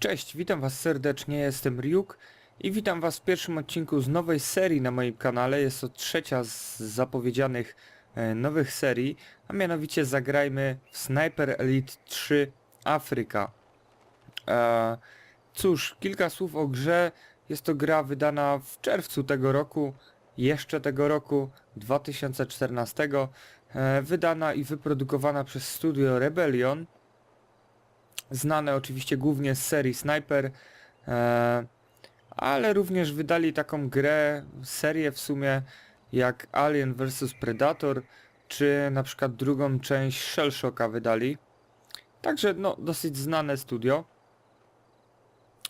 Cześć, witam was serdecznie, jestem Ryuk i witam was w pierwszym odcinku z nowej serii na moim kanale. Jest to trzecia z zapowiedzianych e, nowych serii, a mianowicie zagrajmy w Sniper Elite 3 Afryka. E, cóż, kilka słów o grze. Jest to gra wydana w czerwcu tego roku, jeszcze tego roku 2014, e, wydana i wyprodukowana przez studio Rebellion znane oczywiście głównie z serii Sniper, e, ale również wydali taką grę, serię w sumie jak Alien vs Predator, czy na przykład drugą część Shellshocka wydali. Także no, dosyć znane studio.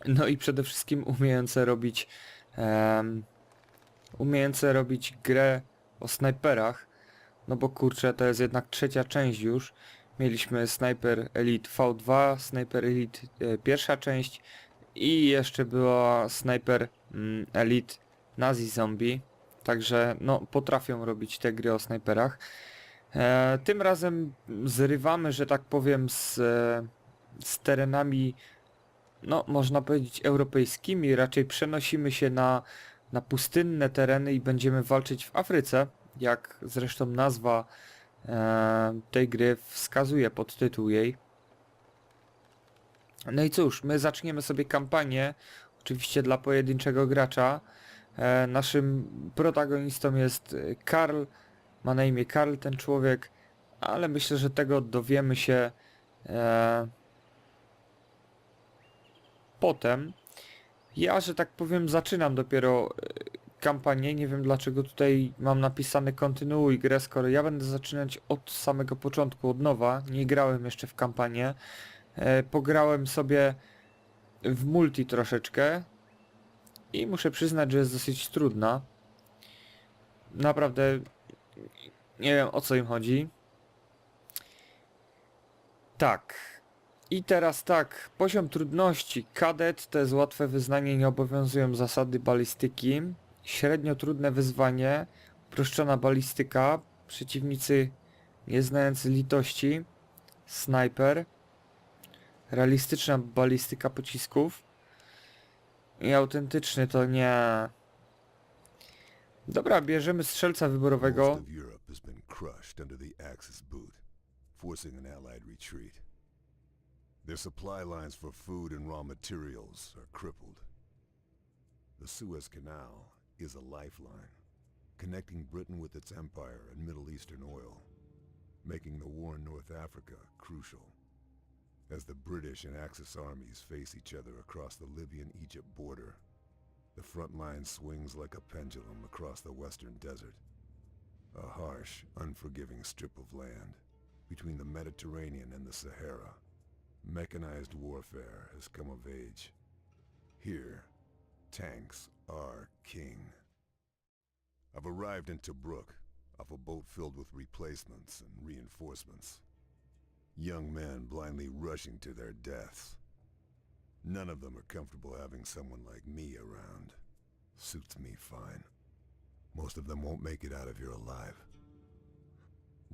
No i przede wszystkim umiejące robić em, umiejące robić grę o snajperach. No bo kurczę, to jest jednak trzecia część już. Mieliśmy Sniper Elite V2, Sniper Elite e, pierwsza część i jeszcze była Sniper mm, Elite Nazi Zombie. Także no potrafią robić te gry o snajperach. E, tym razem zrywamy, że tak powiem, z, z terenami, no można powiedzieć europejskimi. Raczej przenosimy się na, na pustynne tereny i będziemy walczyć w Afryce, jak zresztą nazwa tej gry wskazuje podtytuł jej. No i cóż, my zaczniemy sobie kampanię, oczywiście dla pojedynczego gracza. E, naszym protagonistą jest e, Karl, ma na imię Karl ten człowiek, ale myślę, że tego dowiemy się e, potem. Ja, że tak powiem, zaczynam dopiero e, kampanię. Nie wiem dlaczego tutaj mam napisane kontynuuj grę, skoro ja będę zaczynać od samego początku, od nowa. Nie grałem jeszcze w kampanię. E, pograłem sobie w multi troszeczkę i muszę przyznać, że jest dosyć trudna. Naprawdę nie wiem o co im chodzi. Tak. I teraz tak, poziom trudności. Kadet to jest łatwe wyznanie, nie obowiązują zasady balistyki. Średnio trudne wyzwanie, uproszczona balistyka, przeciwnicy nie znający litości, snajper, realistyczna balistyka pocisków i autentyczny to nie... Dobra, bierzemy strzelca wyborowego. Forcing an Allied retreat. Their supply lines for food and raw materials are crippled. The Suez Canal is a lifeline, connecting Britain with its empire and Middle Eastern oil, making the war in North Africa crucial. As the British and Axis armies face each other across the Libyan-Egypt border, the front line swings like a pendulum across the western desert. A harsh, unforgiving strip of land between the Mediterranean and the Sahara. Mechanized warfare has come of age. Here, tanks are king. I've arrived in Tobruk off a boat filled with replacements and reinforcements. Young men blindly rushing to their deaths. None of them are comfortable having someone like me around. Suits me fine. Most of them won't make it out of here alive.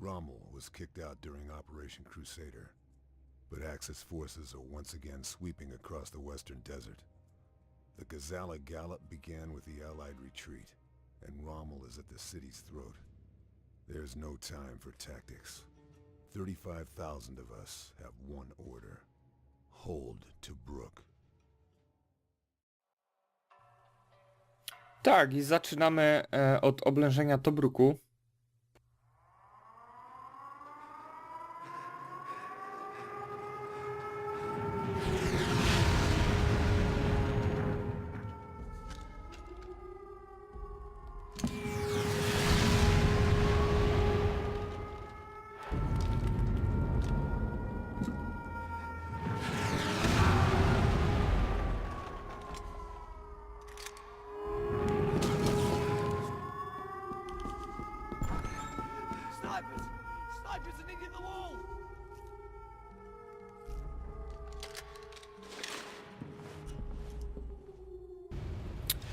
Rommel was kicked out during Operation Crusader, but Axis forces are once again sweeping across the western desert. The Gazala Gallop began with the Allied retreat, and Rommel is at the city's throat. There's no time for tactics. 35,000 of us have one order. Hold Tobruk. Tak, i zaczynamy e, od oblężenia Tobruku.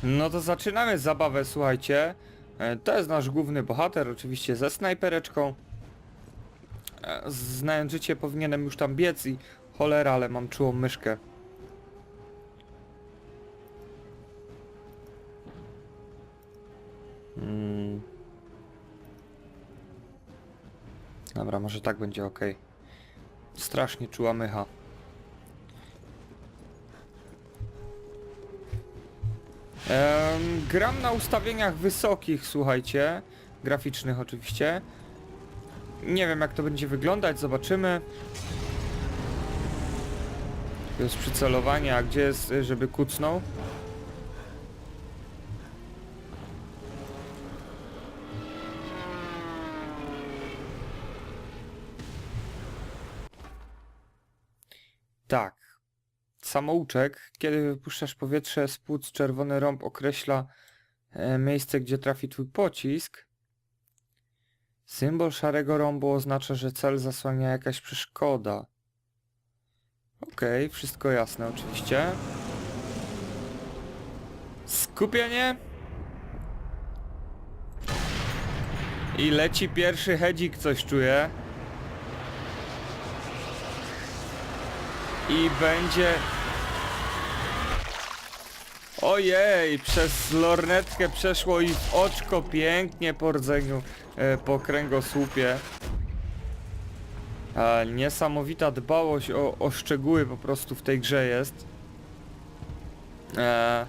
No to zaczynamy zabawę, słuchajcie. E, to jest nasz główny bohater, oczywiście ze snajpereczką. E, Znając życie powinienem już tam biec i cholera, ale mam czułą myszkę. Hmm. Dobra, może tak będzie ok. Strasznie czuła mycha. Gram na ustawieniach wysokich, słuchajcie. Graficznych oczywiście. Nie wiem jak to będzie wyglądać, zobaczymy. Jest przycelowanie, a gdzie jest, y, żeby kucnął? Samouczek, kiedy wypuszczasz powietrze z płuc, czerwony rąb określa e, miejsce, gdzie trafi twój pocisk. Symbol szarego rąbu oznacza, że cel zasłania jakaś przeszkoda. Okej, wszystko jasne oczywiście. Skupienie. I leci pierwszy hedzik, coś czuję. I będzie... Ojej, przez lornetkę przeszło i w oczko pięknie po rdzeniu, e, po kręgosłupie. E, niesamowita dbałość o, o szczegóły po prostu w tej grze jest. E,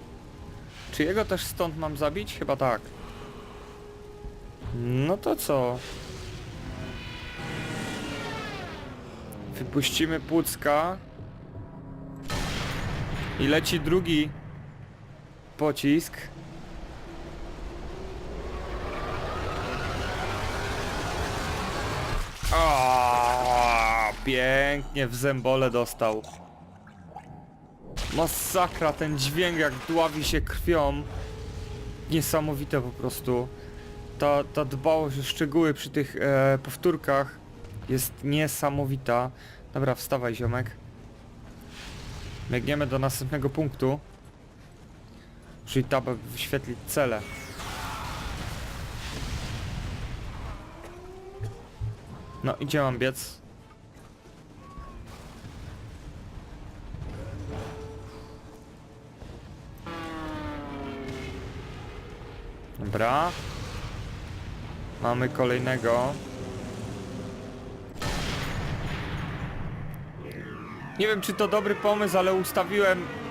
czy jego też stąd mam zabić? Chyba tak. No to co? Wypuścimy Pucka. I leci drugi pocisk. O, pięknie w zębole dostał. Masakra, ten dźwięk jak dławi się krwią. Niesamowite po prostu. Ta, ta dbałość o szczegóły przy tych e, powtórkach jest niesamowita. Dobra, wstawaj ziomek. Biegniemy do następnego punktu. Czyli tab wyświetlić cele. No, idzie mam biec. Dobra. Mamy kolejnego. Nie wiem czy to dobry pomysł, ale ustawiłem...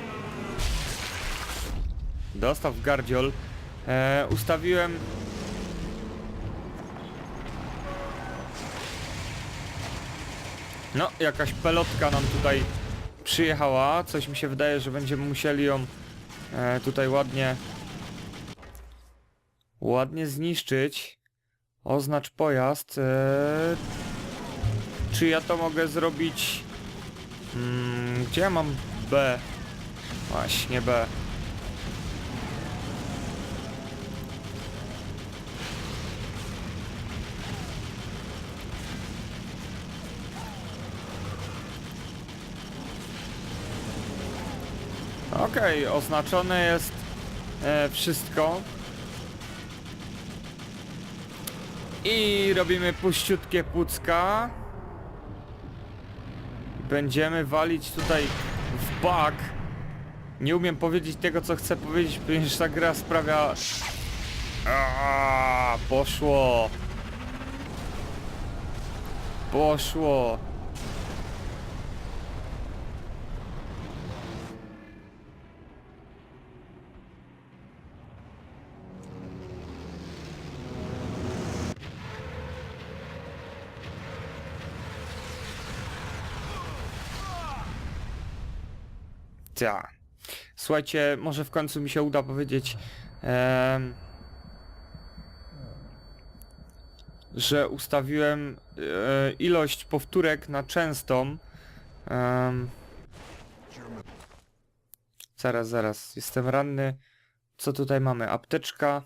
Dostaw gardziol. E, ustawiłem... No, jakaś pelotka nam tutaj przyjechała. Coś mi się wydaje, że będziemy musieli ją e, tutaj ładnie... Ładnie zniszczyć. Oznacz pojazd. E, czy ja to mogę zrobić... Mm, gdzie ja mam B? Właśnie B. Okej, oznaczone jest e, wszystko. I robimy puściutkie pucka. Będziemy walić tutaj w bak. Nie umiem powiedzieć tego, co chcę powiedzieć, ponieważ ta gra sprawia... Aaaa, poszło. Poszło. Słuchajcie, może w końcu mi się uda powiedzieć, że ustawiłem e, ilość powtórek na częstą. Zaraz, zaraz, jestem ranny. Co tutaj mamy? Apteczka.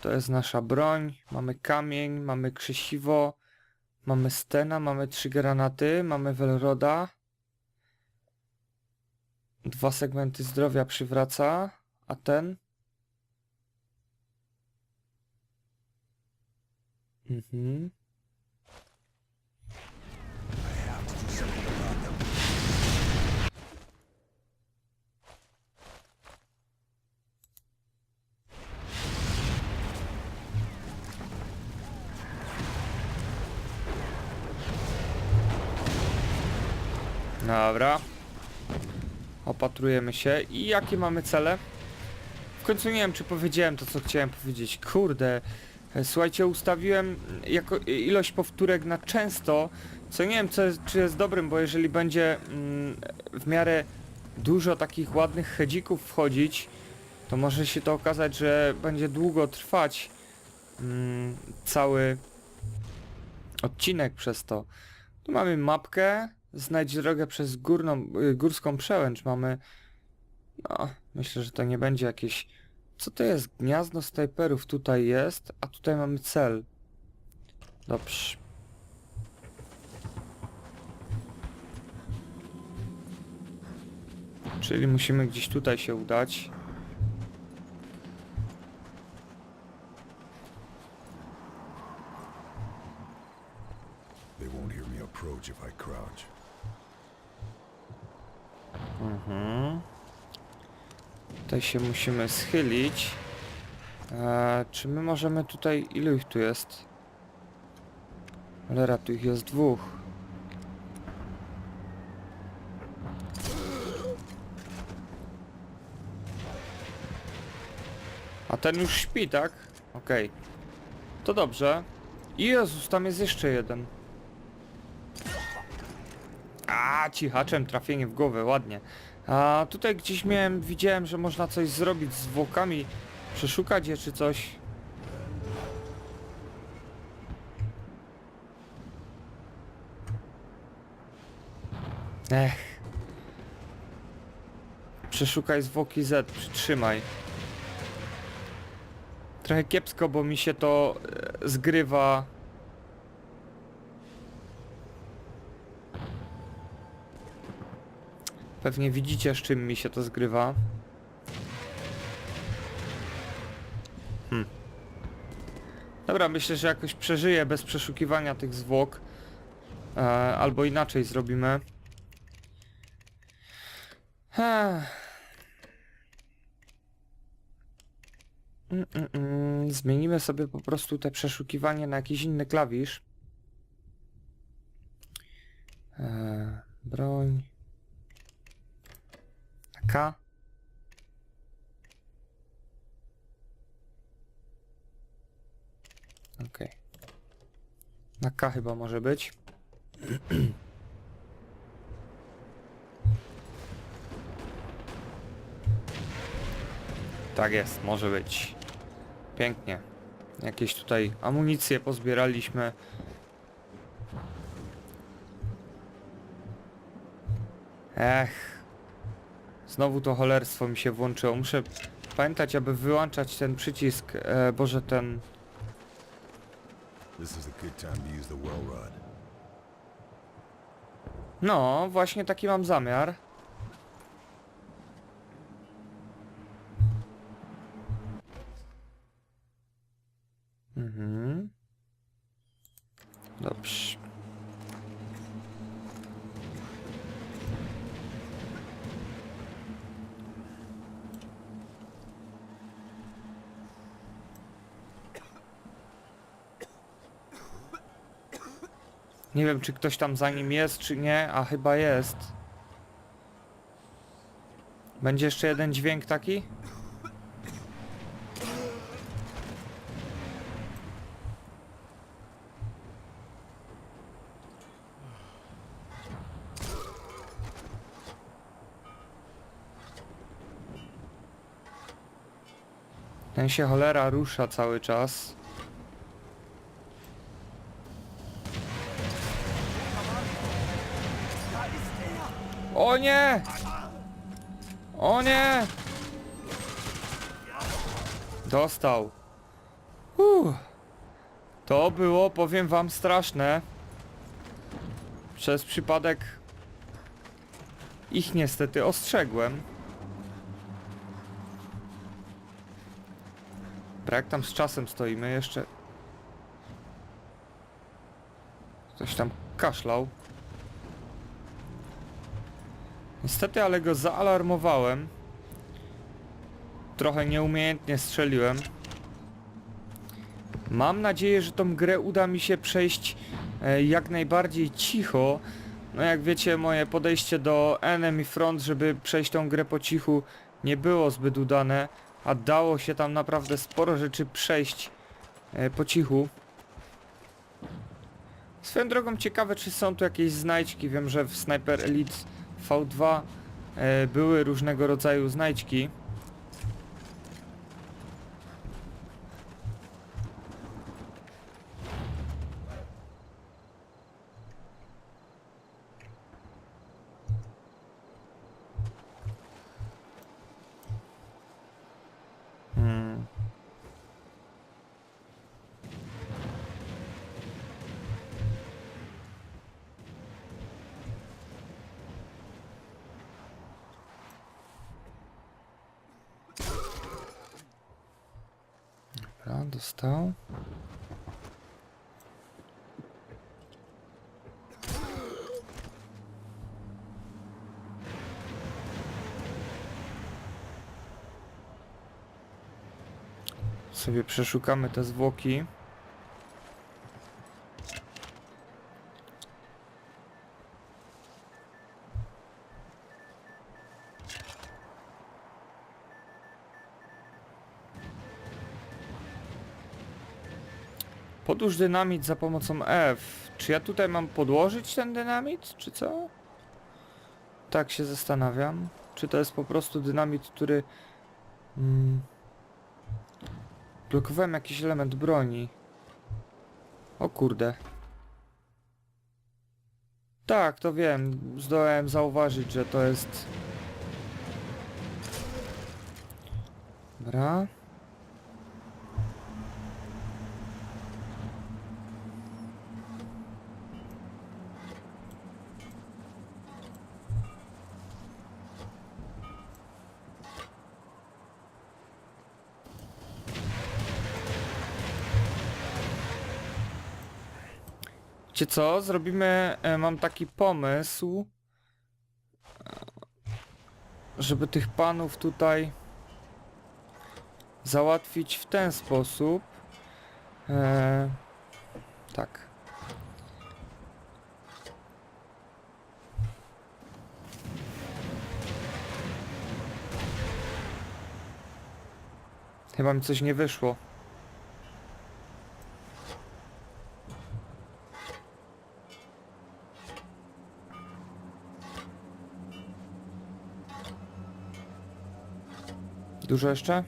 To jest nasza broń. Mamy kamień, mamy krzesiwo, mamy stena, mamy trzy granaty, mamy welroda. Dwa segmenty zdrowia przywraca, a ten? Mhm. Dobra. Opatrujemy się. I jakie mamy cele? W końcu nie wiem, czy powiedziałem to, co chciałem powiedzieć. Kurde. E, Słuchajcie, ustawiłem jako ilość powtórek na często, co nie wiem, co jest, czy jest dobrym, bo jeżeli będzie mm, w miarę dużo takich ładnych hedzików wchodzić, to może się to okazać, że będzie długo trwać mm, cały odcinek przez to. Tu mamy mapkę, znajdź drogę przez górną, y, górską przełęcz. Mamy, no, myślę, że to nie będzie jakieś... Co to jest? Gniazdo snajperów tutaj jest, a tutaj mamy cel. Dobrze. Czyli musimy gdzieś tutaj się udać. They won't hear me approach if I crouch. Mhm. Tutaj się musimy schylić. Eee, czy my możemy tutaj... Ilu ich tu jest? Cholera, tu ich jest dwóch. A ten już śpi, tak? Okej. To dobrze. Jezus, tam jest jeszcze jeden. A, cichaczem trafienie w głowę, ładnie. A tutaj gdzieś miałem, widziałem, że można coś zrobić z zwłokami, przeszukać je czy coś. Ech. Przeszukaj zwłoki Z, przytrzymaj. Trochę kiepsko, bo mi się to e, zgrywa Pewnie widzicie z czym mi się to zgrywa. Hmm. Dobra, myślę, że jakoś przeżyję bez przeszukiwania tych zwłok. E, albo inaczej zrobimy. Mm, mm, mm. Zmienimy sobie po prostu te przeszukiwanie na jakiś inny klawisz. E, broń. K. Okej. Na K chyba może być. tak jest, może być. Pięknie. Jakieś tutaj amunicje pozbieraliśmy. Ech. Znowu to cholerstwo mi się włączyło. Muszę pamiętać, aby wyłączać ten przycisk, e, boże ten... No, właśnie taki mam zamiar. Mhm. Dobrze. Nie wiem, czy ktoś tam za nim jest, czy nie, a chyba jest. Będzie jeszcze jeden dźwięk taki? Ten się cholera rusza cały czas. O nie! O nie! Dostał. To było, powiem wam, straszne. Przez przypadek ich niestety ostrzegłem. Brak tam z czasem stoimy jeszcze. Ktoś tam kaszlał. Niestety, ale go zaalarmowałem. Trochę nieumiejętnie strzeliłem. Mam nadzieję, że tą grę uda mi się przejść e, jak najbardziej cicho, No jak wiecie, moje podejście do Enemy Front, żeby przejść tą grę po cichu, nie było zbyt udane, a dało się tam naprawdę sporo rzeczy przejść e, po cichu. Swoją drogą ciekawe, czy są tu jakieś znajdźki. Wiem, że w Sniper Elite V2 e, były różnego rodzaju znajdźki. Hmm. Dobra, dostał. Sobie przeszukamy te zwłoki. Podłóż dynamit za pomocą F. Czy ja tutaj mam podłożyć ten dynamit, czy co? Tak się zastanawiam. Czy to jest po prostu dynamit, który... Mm, blokowałem jakiś element broni. O kurde. Tak, to wiem. Zdołałem zauważyć, że to jest... Dobra. Wiecie co? Zrobimy... E, mam taki pomysł, e, żeby tych panów tutaj załatwić w ten sposób. E, tak. Chyba mi coś nie wyszło. Dużo jeszcze?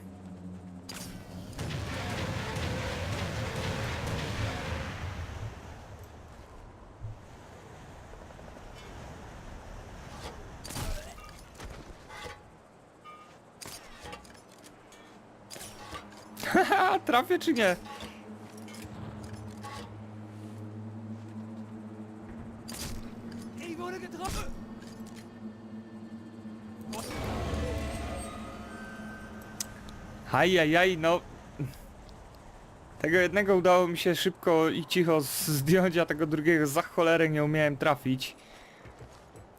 Trafię czy nie? Ajajaj, no. Tego jednego udało mi się szybko i cicho zdjąć, a tego drugiego za cholerę nie umiałem trafić.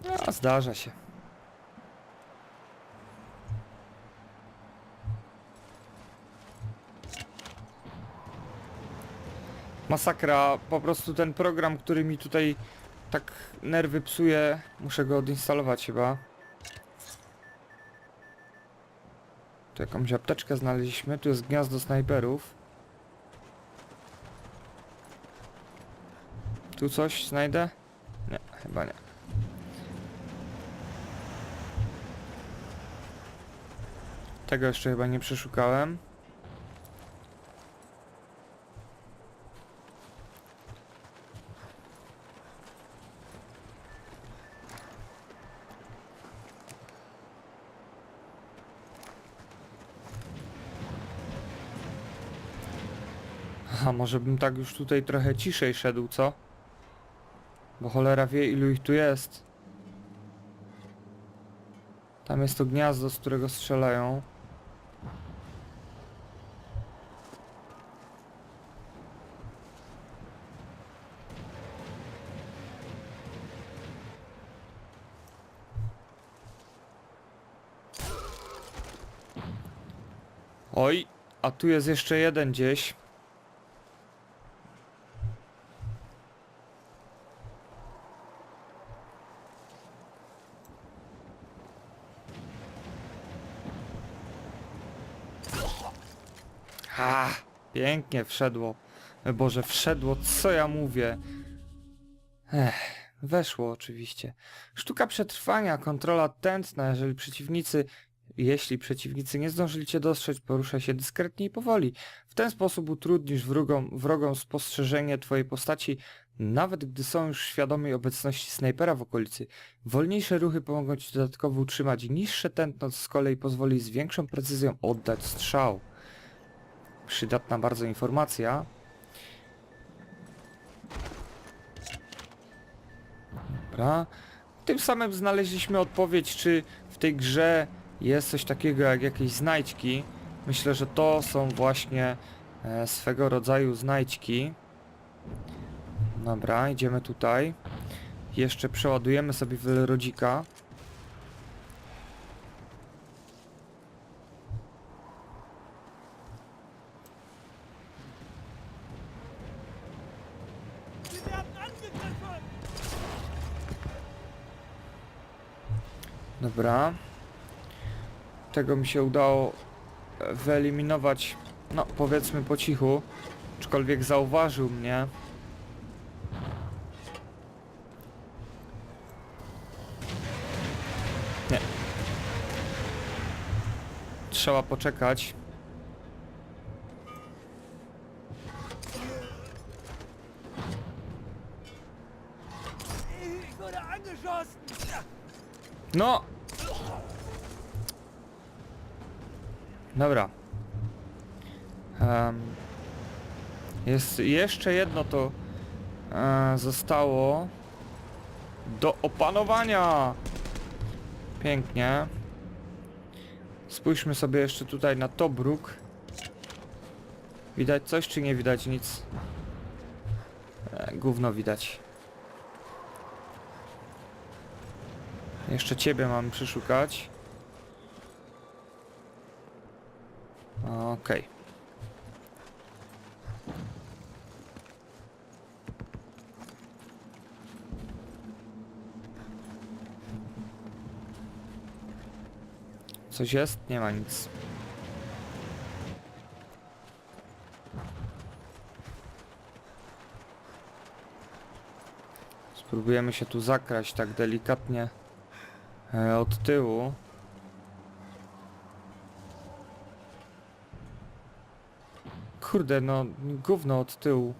No, zdarza się. Masakra, po prostu ten program, który mi tutaj tak nerwy psuje, muszę go odinstalować chyba. Tu jakąś apteczkę znaleźliśmy, tu jest gniazdo snajperów. Tu coś znajdę? Nie, chyba nie. Tego jeszcze chyba nie przeszukałem. A może bym tak już tutaj trochę ciszej szedł, co? Bo cholera wie ilu ich tu jest. Tam jest to gniazdo, z którego strzelają. Oj, a tu jest jeszcze jeden gdzieś. A, pięknie wszedło. Boże, wszedło, co ja mówię? Ech, weszło oczywiście. Sztuka przetrwania, kontrola tętna, jeżeli przeciwnicy... Jeśli przeciwnicy nie zdążyli cię dostrzec, poruszaj się dyskretnie i powoli. W ten sposób utrudnisz wrogom, wrogom spostrzeżenie twojej postaci, nawet gdy są już świadomi obecności snajpera w okolicy. Wolniejsze ruchy pomogą ci dodatkowo utrzymać niższe tętno, co z kolei pozwoli z większą precyzją oddać strzał. Przydatna bardzo informacja. Dobra. Tym samym znaleźliśmy odpowiedź, czy w tej grze jest coś takiego jak jakieś znajdźki. Myślę, że to są właśnie e, swego rodzaju znajdźki. Dobra, idziemy tutaj. Jeszcze przeładujemy sobie wielorodzika. Dobra. Tego mi się udało e, wyeliminować, no powiedzmy po cichu. Aczkolwiek zauważył mnie. Nie. Trzeba poczekać. No! Dobra. Em, jest jeszcze jedno to e, zostało do opanowania. Pięknie. Spójrzmy sobie jeszcze tutaj na Tobruk. Widać coś czy nie widać nic? E, gówno widać. Jeszcze ciebie mam przeszukać. Okej. Coś jest? Nie ma nic. Spróbujemy się tu zakraść tak delikatnie e, od tyłu. Kurde, no gówno od tyłu.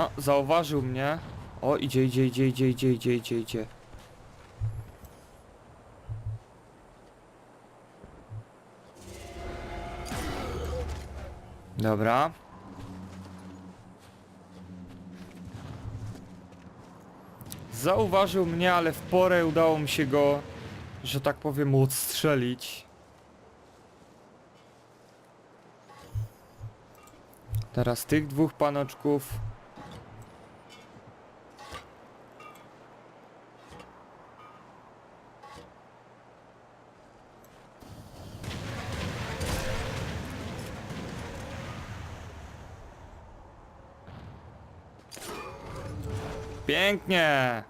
No, zauważył mnie. O, idzie, idzie, idzie, idzie, idzie, idzie, idzie, idzie. Dobra. Zauważył mnie, ale w porę udało mi się go, że tak powiem, odstrzelić. Teraz tych dwóch panoczków. Pięknie!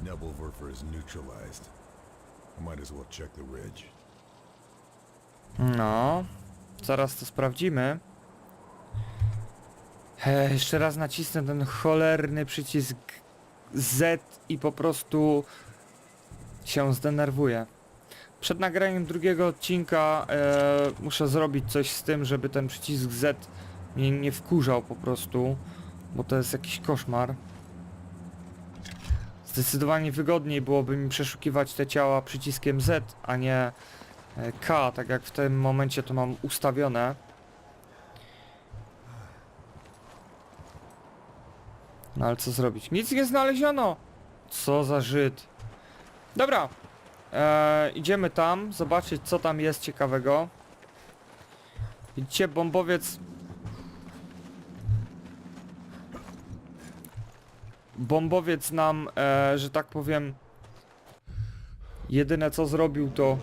Nebelwerfer is neutralized. Might as well check the ridge. No, zaraz to sprawdzimy. E, jeszcze raz nacisnę ten cholerny przycisk Z i po prostu się zdenerwuję. Przed nagraniem drugiego odcinka e, muszę zrobić coś z tym, żeby ten przycisk Z mnie nie wkurzał po prostu, bo to jest jakiś koszmar. Zdecydowanie wygodniej byłoby mi przeszukiwać te ciała przyciskiem Z, a nie e, K, tak jak w tym momencie to mam ustawione. No ale co zrobić? Nic nie znaleziono! Co za Żyd. Dobra. E, idziemy tam, zobaczyć co tam jest ciekawego. Widzicie, bombowiec... Bombowiec nam, e, że tak powiem... Jedyne co zrobił to...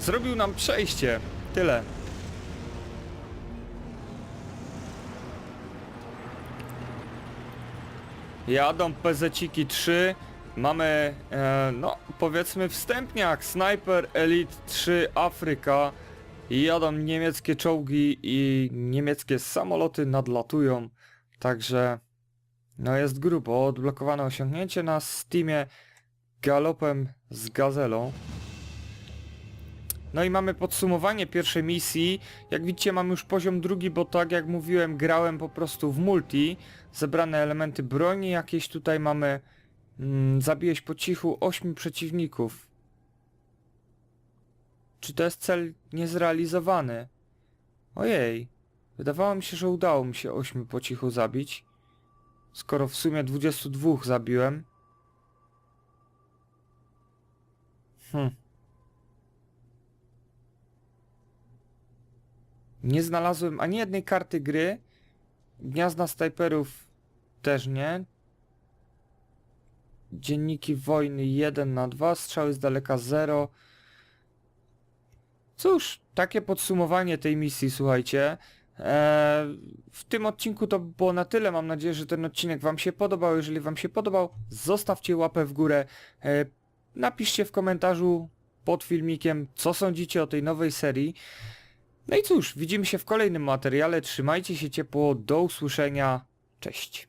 Zrobił nam przejście. Tyle. Jadą pezeciki 3. Mamy, e, no powiedzmy wstępniak, Sniper Elite 3 Afryka. Jadą niemieckie czołgi i niemieckie samoloty nadlatują. Także, no jest grubo. Odblokowane osiągnięcie na Steamie galopem z gazelą. No i mamy podsumowanie pierwszej misji. Jak widzicie mam już poziom drugi, bo tak jak mówiłem grałem po prostu w multi. Zebrane elementy broni jakieś tutaj mamy. Mm, zabiłeś po cichu 8 przeciwników. Czy to jest cel niezrealizowany? Ojej. Wydawało mi się, że udało mi się 8 po cichu zabić. Skoro w sumie 22 zabiłem. Hm. Nie znalazłem ani jednej karty gry. Gniazda snajperów też nie. Dzienniki wojny 1 na 2, strzały z daleka 0. Cóż, takie podsumowanie tej misji, słuchajcie. Eee, w tym odcinku to było na tyle. Mam nadzieję, że ten odcinek Wam się podobał. Jeżeli Wam się podobał, zostawcie łapę w górę. Eee, napiszcie w komentarzu pod filmikiem, co sądzicie o tej nowej serii. No i cóż, widzimy się w kolejnym materiale. Trzymajcie się ciepło. Do usłyszenia. Cześć.